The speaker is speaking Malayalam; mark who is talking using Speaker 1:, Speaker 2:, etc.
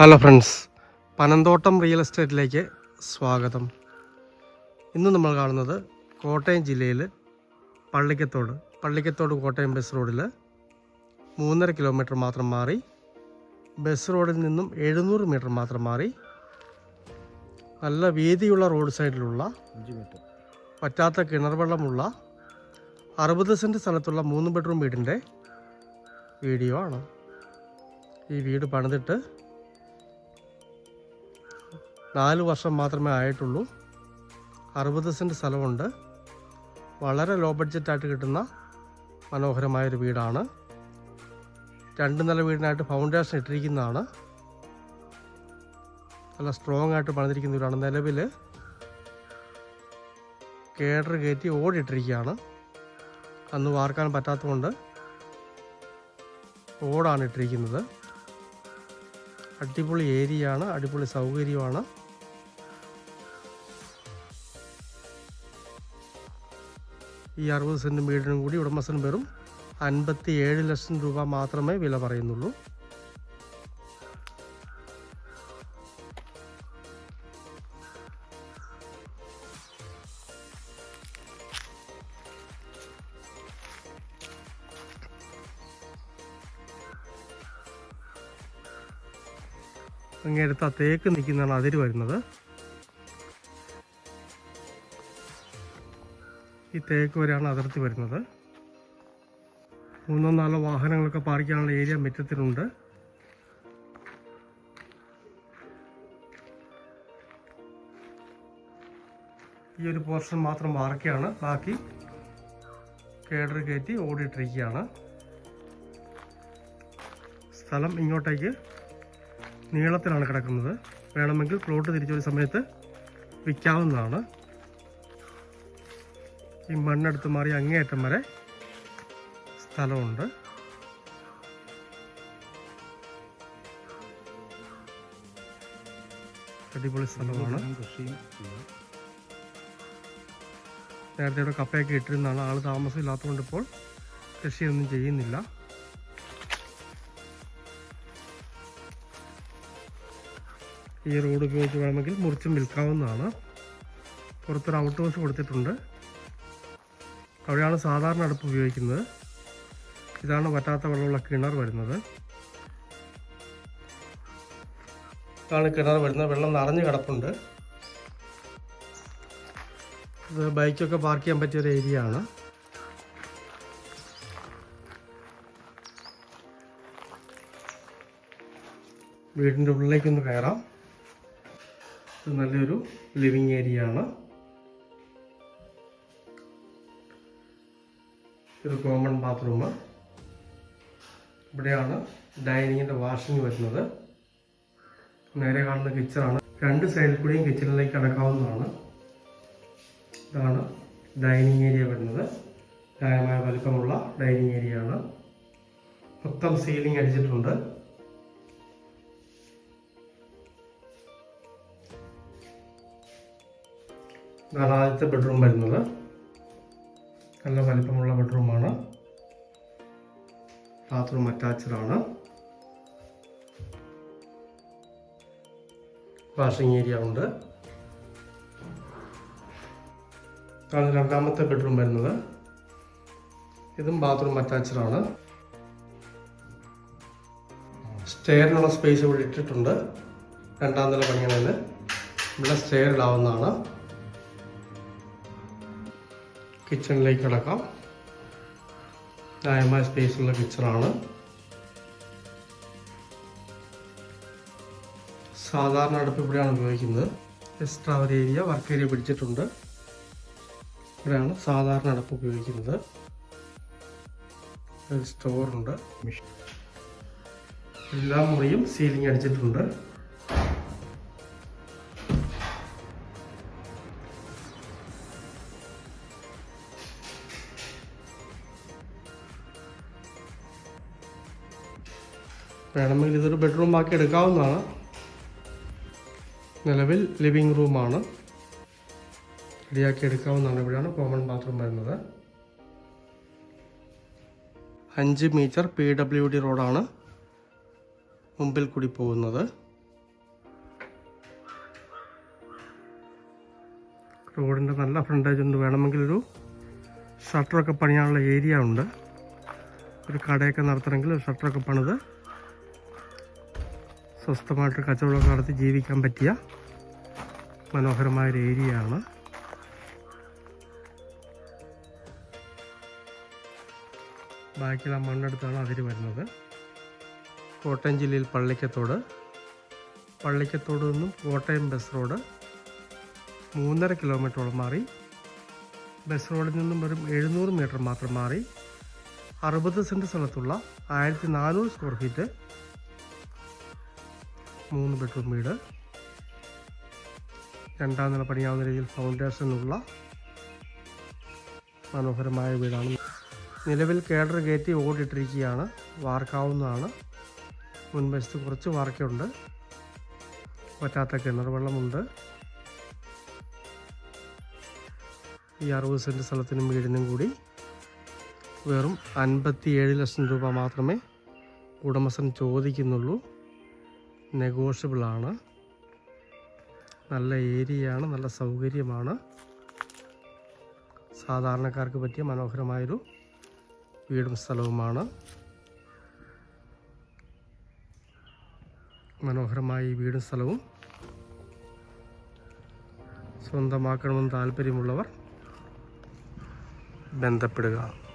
Speaker 1: ഹലോ ഫ്രണ്ട്സ് പനന്തോട്ടം റിയൽ എസ്റ്റേറ്റിലേക്ക് സ്വാഗതം. ഇന്ന് നമ്മൾ കാണുന്നത് കോട്ടയം ജില്ലയിൽ പള്ളിക്കത്തോട് പള്ളിക്കത്തോട് കോട്ടയം ബസ് റോഡിൽ മൂന്നര കിലോമീറ്റർ മാത്രം മാറി ബസ് റോഡിൽ നിന്നും എഴുന്നൂറ് മീറ്റർ മാത്രം മാറി നല്ല വീതിയുള്ള റോഡ് സൈഡിലുള്ള പറ്റാത്ത കിണർ വെള്ളമുള്ള അറുപത് സെന്റ് സ്ഥലത്തുള്ള മൂന്ന് ബെഡ്റൂം വീടിന്റെ വീഡിയോ ആണ്. ഈ വീട് പണിതിട്ട് നാല് വർഷം മാത്രമേ ആയിട്ടുള്ളൂ. അറുപത് സെന്റ് സ്ഥലമുണ്ട്. വളരെ ലോ ബഡ്ജറ്റായിട്ട് കിട്ടുന്ന മനോഹരമായൊരു വീടാണ്. രണ്ട് നില വീടിനായിട്ട് ഫൗണ്ടേഷൻ ഇട്ടിരിക്കുന്നതാണ്. നല്ല സ്ട്രോങ് ആയിട്ട് പണിതിരിക്കുന്ന വീടാണ്. നിലവിൽ കേഡർ കയറ്റി ഓടിട്ടിരിക്കുകയാണ് അന്ന് വാർക്കാൻ പറ്റാത്തതുകൊണ്ട് ഓടാണ് ഇട്ടിരിക്കുന്നത്. അടിപൊളി ഏരിയയാണ് അടിപൊളി സൗകര്യമാണ്. ഈ അറുപത് സെന്റ് വീടിനും കൂടി ഉടമസ്ഥൻ വെറും അൻപത്തി ഏഴ് ലക്ഷം രൂപ മാത്രമേ വില പറയുന്നുള്ളൂ. അങ്ങേടുത്ത് ആ തേക്ക് നിൽക്കുന്നതാണ് അതിര് വരുന്നത്. ഈ തേക്ക് വരെയാണ് അതിർത്തി വരുന്നത്. മൂന്നോ നാലോ വാഹനങ്ങളൊക്കെ പാർക്കാനുള്ള ഏരിയ മുറ്റത്തിനുണ്ട് ഈ ഒരു പോർഷൻ മാത്രം വാർക്കയാണ് ബാക്കി കേഡർ കയറ്റി ഓടിയിട്ടിരിക്കുകയാണ്. സ്ഥലം ഇങ്ങോട്ടേക്ക് നീളത്തിലാണ് കിടക്കുന്നത്. വേണമെങ്കിൽ പ്ലോട്ട് തിരിച്ചൊരു സമയത്ത് വിൽക്കാവുന്നതാണ്. ഈ മണ്ണെടുത്ത് മാറി അങ്ങേയറ്റം വരെ സ്ഥലമുണ്ട്. അടിപൊളി സ്ഥലമാണ്. നേരത്തെ ഇവിടെ കപ്പയൊക്കെ ഇട്ടിരുന്നതാണ്. ആൾ താമസമില്ലാത്തതുകൊണ്ട് ഇപ്പോൾ കൃഷിയൊന്നും ചെയ്യുന്നില്ല. ഈ റോഡ് ഉപയോഗിച്ച് വേണമെങ്കിൽ മുറിച്ചും വിൽക്കാവുന്നതാണ്. പുറത്തൊരു ഔട്ട് ഹൗസ് കൊടുത്തിട്ടുണ്ട്. അവിടെയാണ് സാധാരണ അടുപ്പ് ഉപയോഗിക്കുന്നത്. ഇതാണ് വറ്റാത്ത വെള്ളമുള്ള കിണർ വരുന്നത്. ഇതാണ് കിണർ വരുന്നത്. വെള്ളം നിറഞ്ഞു കിടപ്പുണ്ട്. ഇത് ബൈക്കൊക്കെ പാർക്ക് ചെയ്യാൻ പറ്റിയ ഒരു ഏരിയ ആണ്. വീടിന്റെ ഉള്ളിലേക്കൊന്ന് കയറാം. ഇത് നല്ലൊരു ലിവിങ് ഏരിയ ആണ്. ഇത് കോമൺ ബാത്റൂം. ഇവിടെയാണ് ഡൈനിങ്ങിന്റെ വാഷിംഗ് വരുന്നത്. നേരെ കാണുന്ന കിച്ചണാണ്. രണ്ട് സൈഡിൽ കൂടിയും കിച്ചണിലേക്ക് അടക്കാവുന്നതാണ് ഇതാണ് ഡൈനിങ് ഏരിയ വരുന്നത്. ന്യായമായ വലുപ്പമുള്ള ഡൈനിങ് ഏരിയ ആണ്. മൊത്തം സീലിംഗ് അടിച്ചിട്ടുണ്ട്. ഇതാണ് ആദ്യത്തെ ബെഡ്റൂം വരുന്നത്. നല്ല വലിപ്പമുള്ള ബെഡ്റൂമാണ്. ബാത്റൂം അറ്റാച്ച്ഡ് ആണ്. വാഷിംഗ് ഏരിയ ഉണ്ട്. അതാണ് രണ്ടാമത്തെ ബെഡ്റൂം വരുന്നത്. ഇതും ബാത്റൂം അറ്റാച്ച്ഡ് ആണ്. സ്റ്റെയറിനുള്ള സ്പേസ് ഇവിടെ ഇട്ടിട്ടുണ്ട്. രണ്ടാം നില പണിയണതിന് ഇവിടെ സ്റ്റെയർ ഇടാവുന്നതാണ് കിച്ചണിലേക്ക് കിടക്കാം. ന്യായമായ സ്പേസുള്ള കിച്ചണാണ് സാധാരണ അടുപ്പ് ഇവിടെയാണ് ഉപയോഗിക്കുന്നത്. എക്സ്ട്രാ ഒരു ഏരിയ വർക്ക് ഏരിയ പിടിച്ചിട്ടുണ്ട്. ഇവിടെയാണ് സാധാരണ അടുപ്പ് ഉപയോഗിക്കുന്നത്. ഒരു സ്റ്റോറുണ്ട് എല്ലാ മുറിയും സീലിംഗ് അടിച്ചിട്ടുണ്ട്. വേണമെങ്കിൽ ഇതൊരു ബെഡ്റൂം ആക്കി എടുക്കാവുന്നതാണ്. നിലവിൽ ലിവിങ് റൂമാണ് റെഡിയാക്കി എടുക്കാവുന്നതാണ് ഇവിടെയാണ് കോമൺ ബാത്റൂം വരുന്നത്. അഞ്ച് മീറ്റർ പി ഡബ്ല്യു ഡി റോഡാണ് മുമ്പിൽ കൂടി പോകുന്നത്. റോഡിന്റെ നല്ല ഫ്രണ്ടേജ് ഉണ്ട്. വേണമെങ്കിൽ ഒരു ഷട്ടറൊക്കെ പണിയാനുള്ള ഏരിയ ഉണ്ട്. ഒരു കടയൊക്കെ നടത്തണമെങ്കിൽ ഷട്ടറൊക്കെ പണിത് സ്വസ്ഥമായിട്ട് കച്ചവടം നടത്തി ജീവിക്കാൻ പറ്റിയ മനോഹരമായൊരു ഏരിയയാണ്. ബാക്കിൽ ആ മണ്ണെടുത്താണ് അതിര് വരുന്നത്. കോട്ടയം ജില്ലയിൽ പള്ളിക്കത്തോട്. പള്ളിക്കത്തോട് നിന്നും കോട്ടയം ബസ് റോഡ് മൂന്നര കിലോമീറ്ററോളം മാറി. ബസ് റോഡിൽ നിന്നും വെറും എഴുന്നൂറ് മീറ്റർ മാത്രം മാറി. അറുപത് സെന്റ് സ്ഥലത്തുള്ള ആയിരത്തി നാനൂറ് സ്ക്വയർ ഫീറ്റ് മൂന്ന് ബെഡ്റൂം വീട്. രണ്ടാം നില പണിയാവുന്ന രീതിയിൽ ഫൗണ്ടേഷനുള്ള മനോഹരമായ വീടാണ്. നിലവിൽ കേഡർ കയറ്റി ഓടിട്ടിരിക്കുകയാണ് വാർക്കാവുന്നതാണ്. മുൻവശത്ത് കുറച്ച് വാർക്കയുണ്ട്. പറ്റാത്ത കിണർ വെള്ളമുണ്ട്. ഈ അറുപത് സെന്റ് സ്ഥലത്തിനും വീടിനും കൂടി വെറും അൻപത്തിയേഴ് ലക്ഷം രൂപ മാത്രമേ ഉടമസ്ഥൻ ചോദിക്കുന്നുള്ളൂ. നെഗോഷ്യബിളാണ് നല്ല ഏരിയയാണ് നല്ല സൗകര്യമാണ്. സാധാരണക്കാർക്ക് പറ്റിയ മനോഹരമായൊരു വീടും സ്ഥലവുമാണ്. മനോഹരമായ ഈ വീടും സ്ഥലവും സ്വന്തമാക്കണമെന്ന് താല്പര്യമുള്ളവർ ബന്ധപ്പെടുക.